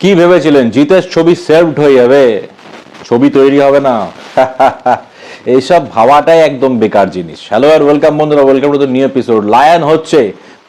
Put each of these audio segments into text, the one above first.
কি ভেবেছিলেন? জিতের ছবি সেভড হয়ে যাবে। ছবি তৈরি হবে না। এইসব ভাবাটাই একদম বেকার জিনিস। হ্যালো আর ওয়েলকাম বন্ধুরা welcome to the new episode lion হচ্ছে,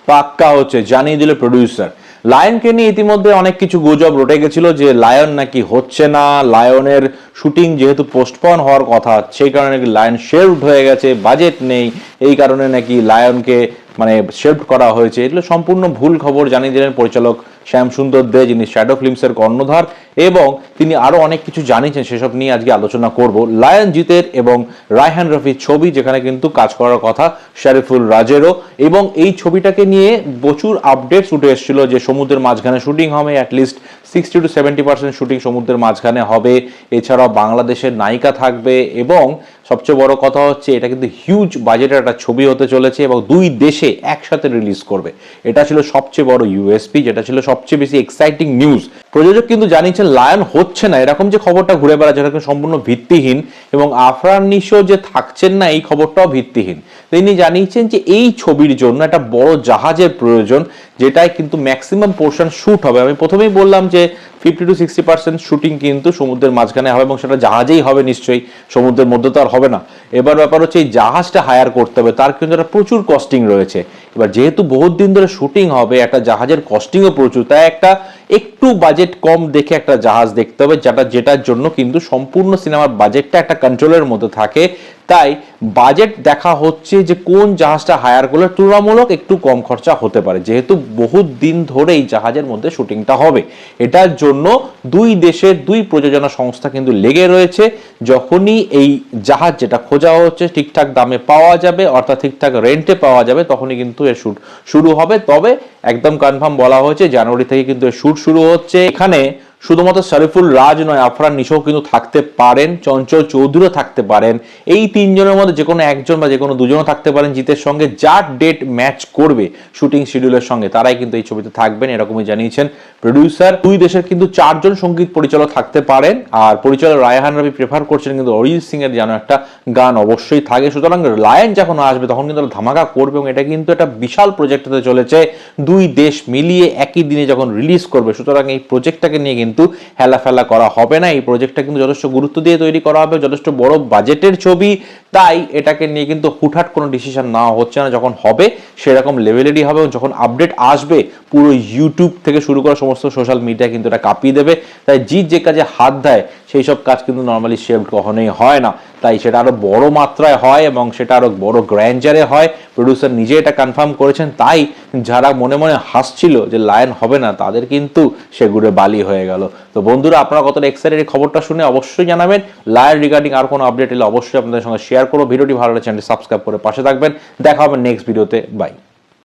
পাক্কা হচ্ছে, জানিয়ে দিল প্রডিউসার লায়নকে নিয়ে ইতিমধ্যে অনেক কিছু গুজব রটে গেছিল যে লায়ন নাকি হচ্ছে না। লায়নের শুটিং যেহেতু পোস্টপন হওয়ার কথা, সেই কারণে নাকি লায়ন শেল্ড হয়ে গেছে বাজেট নেই। এই কারণে নাকি লায়নকে মানে শেল্ড করা হয়েছে। এগুলো সম্পূর্ণ ভুল খবর জানিয়ে দিলেন পরিচালক শ্যাম সুন্দর দে, যিনি শ্যাডো ফিল্মসের কর্ণধার, এবং তিনি আরও অনেক কিছু জানিয়েছেন সেসব নিয়ে আজকে আলোচনা করব। লায়ন জিতের এবং রায়হান রফির ছবি, যেখানে কিন্তু কাজ করার কথা শরীফুল রাজেরও। এবং এই ছবিটাকে নিয়ে প্রচুর আপডেটস উঠে এসেছিল যে সমুদ্রের মাঝখানে শুটিং হবে at least sixty to seventy percent shooting সমুদ্রের মাঝখানে হবে। এছাড়াও বাংলাদেশের নায়িকা থাকবে এবং সবচেয়ে বড় কথা হচ্ছে এটা কিন্তু হিউজ বাজেটের একটা ছবি হতে চলেছে এবং দুই দেশে একসাথে রিলিজ করবে। এটা ছিল সবচেয়ে বড় ইউএসপি যেটা ছিল সবচেয়ে বেশি এক্সাইটিং নিউজ প্রযোজক কিন্তু জানিয়েছেন লায়ন হচ্ছে না, এরকম যে খবরটা ঘুরে এটা কিন্তু সম্পূর্ণ ভিত্তিহীন এবং আফরান নিশো যে থাকছেন না, এই খবরটাও ভিত্তিহীন। তিনি জানিয়েছেন যে এই ছবির জন্য একটা বড় জাহাজের প্রয়োজন যেটাই কিন্তু ম্যাক্সিমাম পোর্শন শুট হবে। আমি প্রথমেই বললাম যে fifty to sixty percent shooting কিন্তু সমুদ্রের মাঝখানে হবে এবং সেটা জাহাজেই হবে নিশ্চয়ই, সমুদ্রের মধ্যে তো আর হবে না। এবার ব্যাপার হচ্ছে এই জাহাজটা হায়ার করতে হবে, তার কিন্তু একটা প্রচুর কস্টিং রয়েছে। এবার যেহেতু বহুত দিন ধরে শুটিং হবে, একটা জাহাজের কস্টিংও প্রচুর, তাই একটা একটু বাজেট কম দেখে একটা জাহাজ দেখতে হবে, যেটা, যেটার জন্য কিন্তু সম্পূর্ণ সিনেমার বাজেটটা একটা কন্ট্রোলের মধ্যে থাকে। তাই বাজেট দেখা হচ্ছে যে কোন জাহাজটা হায়ার করলে তুলনামূলক একটু কম খরচা হতে পারে। যেহেতু বহুত দিন ধরে এই জাহাজের মধ্যে শুটিংটা হবে। এটার জন্য দুই দেশের দুই প্রযোজনা সংস্থা কিন্তু লেগে রয়েছে। যখনই এই জাহাজ যেটা খোঁজা হচ্ছে ঠিকঠাক দামে পাওয়া যাবে, অর্থাৎ ঠিকঠাক রেন্টে পাওয়া যাবে, তখনই কিন্তু এর শুট শুরু হবে। তবে একদম কনফার্ম বলা হয়েছে, জানুয়ারি থেকে কিন্তু এর শুট শুরু হচ্ছে এখানে। শুধুমাত্র শরীফুল রাজ নয়, আফরান নিশোও কিন্তু থাকতে পারেন, চঞ্চল চৌধুরীও থাকতে পারেন। এই তিনজনের মধ্যে যে কোনো একজন বা যে কোনো দুজনও থাকতে পারেন জিতের সঙ্গে। যার ডেট ম্যাচ করবে শুটিং শিডিউলের সঙ্গে, তারাই কিন্তু এই ছবিতে থাকবেন, এরকমই জানিয়েছেন প্রডিউসার দুই দেশের কিন্তু চারজন সংগীত পরিচালক থাকতে পারেন, আর পরিচালক রায়হান রবি প্রেফার করছেন কিন্তু অরিজিৎ সিং এর যেন একটা গান অবশ্যই থাকে। সুতরাং লায়ন যখন আসবে, তখন কিন্তু ধামাকা করবে, এবং এটা কিন্তু একটা বিশাল প্রজেক্ট হতে চলেছে। দুই দেশ মিলিয়ে একই দিনে যখন রিলিজ করবে, সুতরাং এই প্রজেক্টটাকে নিয়ে কিন্তু হেলাফেলা করা হবে না। এই প্রজেক্টটা কিন্তু যথেষ্ট গুরুত্ব দিয়ে তৈরি করা হবে, যথেষ্ট বড় বাজেটের ছবি। তাই এটাকে নিয়ে কিন্তু হুটহাট কোনো ডিসিশন নেওয়া হচ্ছে না। যখন হবে, সেরকম লেভেলেরই হবে এবং যখন আপডেট আসবে, পুরো ইউটিউব থেকে শুরু করা সমস্ত সোশ্যাল মিডিয়া কিন্তু এটা কাঁপিয়ে দেবে। তাই জিৎ যে কাজে হাত দেয়, সেই সব কাজ কিন্তু নর্মালি শেভড কখনোই হয় না। তাই সেটা আরও বড় মাত্রায় হয় এবং সেটা আরও বড় গ্র্যান্ডারে হয়। প্রডিউসার নিজে এটা কনফার্ম করেছেন। তাই যারা মনে মনে হাসছিল যে লায়ন হবে না, তাদের কিন্তু সেগুড়ে বালি হয়ে গেল। তো বন্ধুরা, আপনারা কতটা এক্সাইটেড খবরটা শুনে অবশ্যই জানাবেন। লায়ন রিগার্ডিং আর কোনো আপডেট এলে অবশ্যই আপনাদের সঙ্গে শেয়ার করব ভিডিওটি ভালো লাগে চ্যানেলটি সাবস্ক্রাইব করে পাশে থাকবেন। দেখা হবে নেক্সট ভিডিওতে বাই